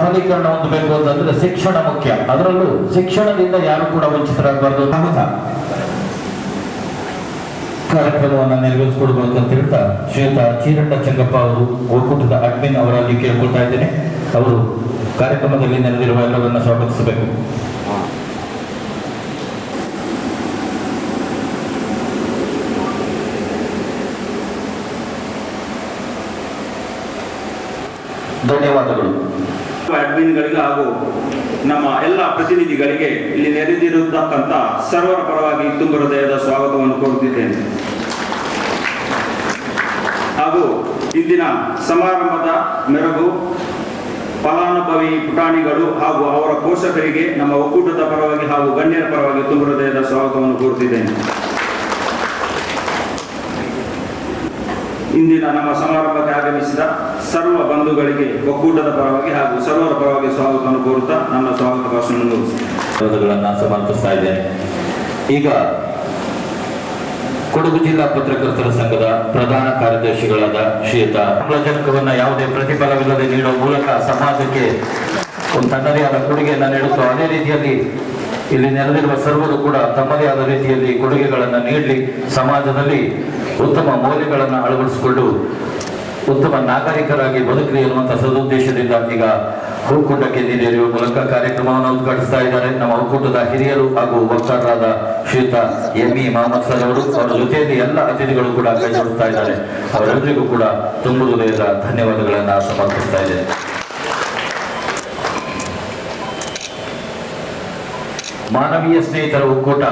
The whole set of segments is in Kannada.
ಸಬಲೀಕರಣ ಹೊಂದಬೇಕು ಅಂತಂದ್ರೆ ಶಿಕ್ಷಣ ಮುಖ್ಯ. ಅದರಲ್ಲೂ ಶಿಕ್ಷಣದಿಂದ ಯಾರು ಕೂಡ ವಂಚಿತರಾಗಬಾರ್ದು ಕಾರ್ಯಕ್ರಮವನ್ನು ನೆರವೇರಿಸಿಕೊಡ್ಬೇಕು ಅಂತ ಹೇಳ್ತಾ ಶ್ವೇತ ಚೀರಣ್ಣ ಚಂಗಪ್ಪ ಅವರು ಒಕ್ಕೂಟದ ಅಡ್ಮಿನ್ ಅವರಲ್ಲಿ ಕೇಳ್ಕೊಳ್ತಾ ಇದ್ದೇನೆ. ಅವರು ಕಾರ್ಯಕ್ರಮದಲ್ಲಿ ನೆರೆದಿರುವ ಎಲ್ಲವನ್ನ ಸ್ವಾಗತಿಸಬೇಕು. ಧನ್ಯವಾದಗಳು. ಅಡ್ಮಿನ್ಗಳಿಗೆ ಹಾಗೂ ನಮ್ಮ ಎಲ್ಲ ಪ್ರತಿನಿಧಿಗಳಿಗೆ ಇಲ್ಲಿ ನೆರೆದಿರತಕ್ಕಂಥ ಸರ್ವರ ಪರವಾಗಿ ತುಂಬ ಹೃದಯದ ಸ್ವಾಗತವನ್ನು ಕೋರುತ್ತಿದ್ದೇನೆ. ಹಾಗೂ ಇಂದಿನ ಸಮಾರಂಭದ ಮೆರಗು ಫಲಾನುಭವಿ ಪುಟಾಣಿಗಳು ಹಾಗೂ ಅವರ ಪೋಷಕರಿಗೆ ನಮ್ಮ ಒಕ್ಕೂಟದ ಪರವಾಗಿ ಹಾಗೂ ಗಣ್ಯರ ಪರವಾಗಿ ತುಂಬ ಹೃದಯದ ಸ್ವಾಗತವನ್ನು ಕೋರುತ್ತಿದ್ದೇನೆ. ಇಂದಿನ ನಮ್ಮ ಸಮಾರಂಭಕ್ಕೆ ಬಂಧುಗಳಿಗೆ ಒಕ್ಕೂಟದ ಪರವಾಗಿ ಹಾಗೂ ಸರ್ವರ ಪರವಾಗಿ ಸ್ವಾಗತವನ್ನು ಕೋರುತ್ತಾ ನನ್ನ ಸ್ವಾಗತ ಭಾಷಣ ಸಮರ್ಪಿಸ್ತಾ ಇದ್ದೇನೆ. ಈಗ ಕೊಡಗು ಜಿಲ್ಲಾ ಪತ್ರಕರ್ತರ ಸಂಘದ ಪ್ರಧಾನ ಕಾರ್ಯದರ್ಶಿಗಳಾದ ಶ್ರೀಯುತ ಆಮ್ಲಜನಕವನ್ನು ಯಾವುದೇ ಪ್ರತಿಫಲವಿಲ್ಲದೆ ನೀಡುವ ಮೂಲಕ ಸಮಾಜಕ್ಕೆ ಒಂದು ತನ್ನದೇ ಆದ ಕೊಡುಗೆಯನ್ನು ನೀಡುತ್ತೋ ಅದೇ ರೀತಿಯಲ್ಲಿ ಇಲ್ಲಿ ನೆರೆದಿರುವ ಸರ್ವರು ಕೂಡ ತಮ್ಮದೇ ಆದ ರೀತಿಯಲ್ಲಿ ಕೊಡುಗೆಗಳನ್ನು ನೀಡಲಿ ಸಮಾಜದಲ್ಲಿ ಉತ್ತಮ ಮೌಲ್ಯಗಳನ್ನು ಅಳವಡಿಸಿಕೊಂಡು ಉತ್ತಮ ನಾಗರಿಕರಾಗಿ ಬದುಕಲಿ ಎನ್ನುವಂತ ಸದುದ್ದೇಶದಿಂದ ಈಗ ಹೂಕೂಟಕ್ಕೆ ನೀಡಿರುವ ಮೂಲಕ ಕಾರ್ಯಕ್ರಮವನ್ನು ಉದ್ಘಾಟಿಸ್ತಾ ಇದ್ದಾರೆ. ನಮ್ಮ ಒಕ್ಕೂಟದ ಹಿರಿಯರು ಹಾಗೂ ವಕ್ತಾರರಾದ ಶ್ರೀಯುತ ಎಂ ಇ ಮಹಮ್ಮದ್ ಸರ್ ಅವರು, ಅವರ ಜೊತೆಯಲ್ಲಿ ಎಲ್ಲ ಅತಿಥಿಗಳು ಕೂಡ ಕೈ ಜೋಡಿಸ್ತಾ ಇದ್ದಾರೆ. ಅವರೆಲ್ಲರಿಗೂ ಕೂಡ ತುಂಬ ಹೃದಯದ ಧನ್ಯವಾದಗಳನ್ನು ಸಮರ್ಪಿಸ್ತಾ ಇದ್ದೇನೆ. ಮಾನವೀಯ ಸ್ನೇಹಿತರ ಒಕ್ಕೂಟ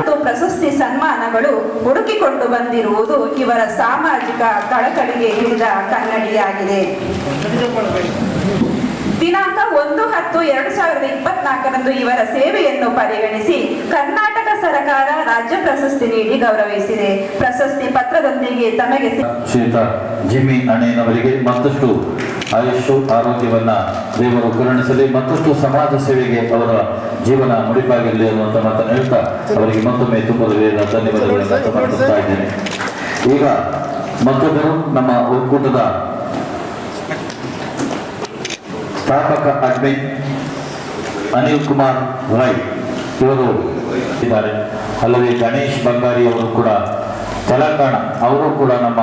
ಮತ್ತು ಪ್ರಶಸ್ತಿ ಸನ್ಮಾನಗಳು ಹುಡುಕಿಕೊಂಡು ಬಂದಿರುವುದು ಇವರ ಸಾಮಾಜಿಕ ಕಳಕಳಿಗೆ ಹಿಡಿದ ಕನ್ನಡಿಯಾಗಿದೆ. ದಿನಾಂಕ ಒಂದು ಹತ್ತು ಎರಡು ಸಾವಿರದ ಇಪ್ಪತ್ನಾಲ್ಕರಂದು ಇವರ ಸೇವೆಯನ್ನು ಪರಿಗಣಿಸಿ ಕರ್ನಾಟಕ ಸರ್ಕಾರ ರಾಜ್ಯ ಪ್ರಶಸ್ತಿ ನೀಡಿ ಗೌರವಿಸಿದೆ. ಪ್ರಶಸ್ತಿ ಪತ್ರದೊಂದಿಗೆ ತಮಗೆ ಶ್ರೀಯುತ ಜಿಮ್ಮಿ ಅಣ್ಣಯ್ಯನವರಿಗೆ ಮತ್ತಷ್ಟು ಆಯುಷು, ಆರೋಗ್ಯವನ್ನ ದೇವರು ಕರುಣಿಸಲಿ, ಮತ್ತಷ್ಟು ಸಮಾಜ ಸೇವೆಗೆ ಅವರ ಜೀವನ ಮುಡಿಪಾಗಿರಲಿ ಅನ್ನುವಂತ ಮಾತನ್ನು ಹೇಳ್ತಾ ಅವರಿಗೆ ಮತ್ತೊಮ್ಮೆ ತುಂಬ ಧನ್ಯವಾದಗಳನ್ನು ಸಮರ್ಪಿಸ್ತಾ ಇದ್ದೇನೆ. ಈಗ ಮತ್ತೊಬ್ಬರು ನಮ್ಮ ಒಕ್ಕೂಟದ ಸ್ಥಾಪಕ ಅಡ್ಮಿನ್ ಅನಿಲ್ ಕುಮಾರ್ ರೈ ಇವರು ಇದ್ದಾರೆ. ಅಲ್ಲದೆ ಗಣೇಶ್ ಬಂಗಾರಿ ಅವರು ಕೂಡ ತೆಲಂಗಾಣ ಅವರು ಕೂಡ ನಮ್ಮ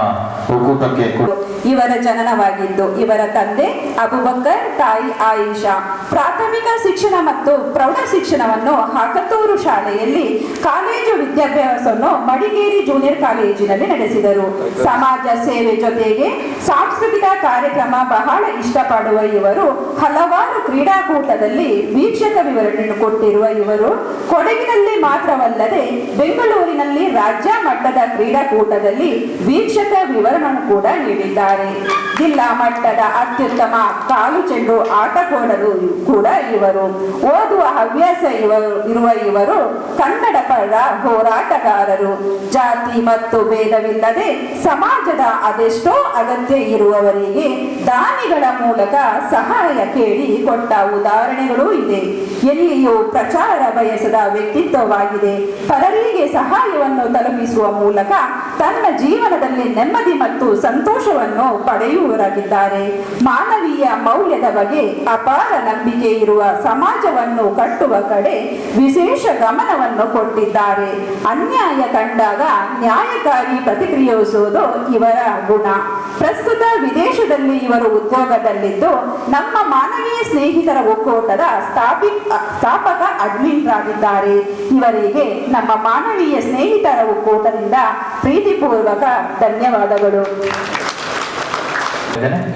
ಒಕ್ಕೂಟಕ್ಕೆ ಕೊಡ್- ಇವರ ಜನನವಾಗಿದ್ದು, ಇವರ ತಂದೆ ಅಬುಬಕ್ಕರ್, ತಾಯಿ ಆಯಿಷಾ. ಪ್ರಾಥಮಿಕ ಶಿಕ್ಷಣ ಮತ್ತು ಪ್ರೌಢ ಶಿಕ್ಷಣವನ್ನು ಹಾಕತ್ತೂರು ಶಾಲೆಯಲ್ಲಿ ಕಾಲೇಜು ವಿದ್ಯಾಭ್ಯಾಸವನ್ನು ಮಡಿಕೇರಿ ಜೂನಿಯರ್ ಕಾಲೇಜಿನಲ್ಲಿ ನಡೆಸಿದರು. ಸಮಾಜ ಸೇವೆ ಜೊತೆಗೆ ಸಾಂಸ್ಕೃತಿಕ ಕಾರ್ಯಕ್ರಮ ಬಹಳ ಇಷ್ಟಪಡುವ ಇವರು, ಹಲವಾರು ಕ್ರೀಡಾಕೂಟದಲ್ಲಿ ವೀಕ್ಷಕ ವಿವರಣೆಯನ್ನು ಕೊಟ್ಟಿರುವ ಇವರು, ಕೊಡಗಿನಲ್ಲಿ ಮಾತ್ರವಲ್ಲದೆ ಬೆಂಗಳೂರಿನಲ್ಲಿ ರಾಜ್ಯ ಮಟ್ಟದ ಕ್ರೀಡಾಕೂಟದಲ್ಲಿ ವೀಕ್ಷಕ ವಿವರಣೆ ಕೂಡ ನೀಡಿದ್ದಾರೆ. ಜಿಲ್ಲಾ ಮಟ್ಟದ ಅತ್ಯುತ್ತಮ ಕಾಲು ಚೆಂಡು ಆಟಗಾರರು ಕೂಡ ಇವರು. ಓದುವ ಹವ್ಯಾಸ ಇವರು ಇರುವ ಇವರು ಕನ್ನಡ ಪರ ಹೋರಾಟಗಾರರು. ಜಾತಿ ಮತ್ತು ಭೇದವಿಲ್ಲದೆ ಸಮಾಜದ ಅದೆಷ್ಟೋ ಅಗತ್ಯ ಇರುವವರಿಗೆ ದಾನಿಗಳ ಮೂಲಕ ಸಹಾಯ ಕೇಳಿ ಕೊಟ್ಟ ಉದಾಹರಣೆಗಳು ಇದೆ. ಎಲ್ಲಿಯೂ ಪ್ರಚಾರ ಬಯಸದ ವ್ಯಕ್ತಿತ್ವವಾಗಿದೆ. ಪರರಿಗೆ ಸಹಾಯವನ್ನು ತಲುಪಿಸುವ ಮೂಲಕ ತನ್ನ ಜೀವನದಲ್ಲಿ ನೆಮ್ಮದಿ ಮತ್ತು ಸಂತೋಷವನ್ನು ಪಡೆಯುವವರಾಗಿದ್ದಾರೆ. ಮಾನವೀಯ ಮೌಲ್ಯದ ಬಗ್ಗೆ ಅಪಾರ ನಂಬಿಕೆ ಇರುವ ಸಮಾಜವನ್ನು ಕಟ್ಟುವ ಕಡೆ ವಿಶೇಷ ಗಮನವನ್ನು ಕೊಟ್ಟಿದ್ದಾರೆ. ಅನ್ಯಾಯ ಕಂಡಾಗ ನ್ಯಾಯಕಾರಿ ಪ್ರತಿಕ್ರಿಯಿಸುವುದು ಇವರ ಗುಣ. ಪ್ರಸ್ತುತ ವಿದೇಶದಲ್ಲಿ ಇವರು ಉದ್ಯೋಗದಲ್ಲಿದ್ದು, ನಮ್ಮ ಮಾನವೀಯ ಸ್ನೇಹಿತರ ಒಕ್ಕೂಟದ ಸ್ಥಾಪಿ, ಸ್ಥಾಪಕ ಅಡ್ಮಿನ್ರಾಗಿದ್ದಾರೆ ಇವರಿಗೆ ನಮ್ಮ ಮಾನವೀಯ ಸ್ನೇಹಿತರ ಒಕ್ಕೂಟದಿಂದ ಪ್ರೀತಿಪೂರ್ವಕ ಧನ್ಯವಾದಗಳು. देना है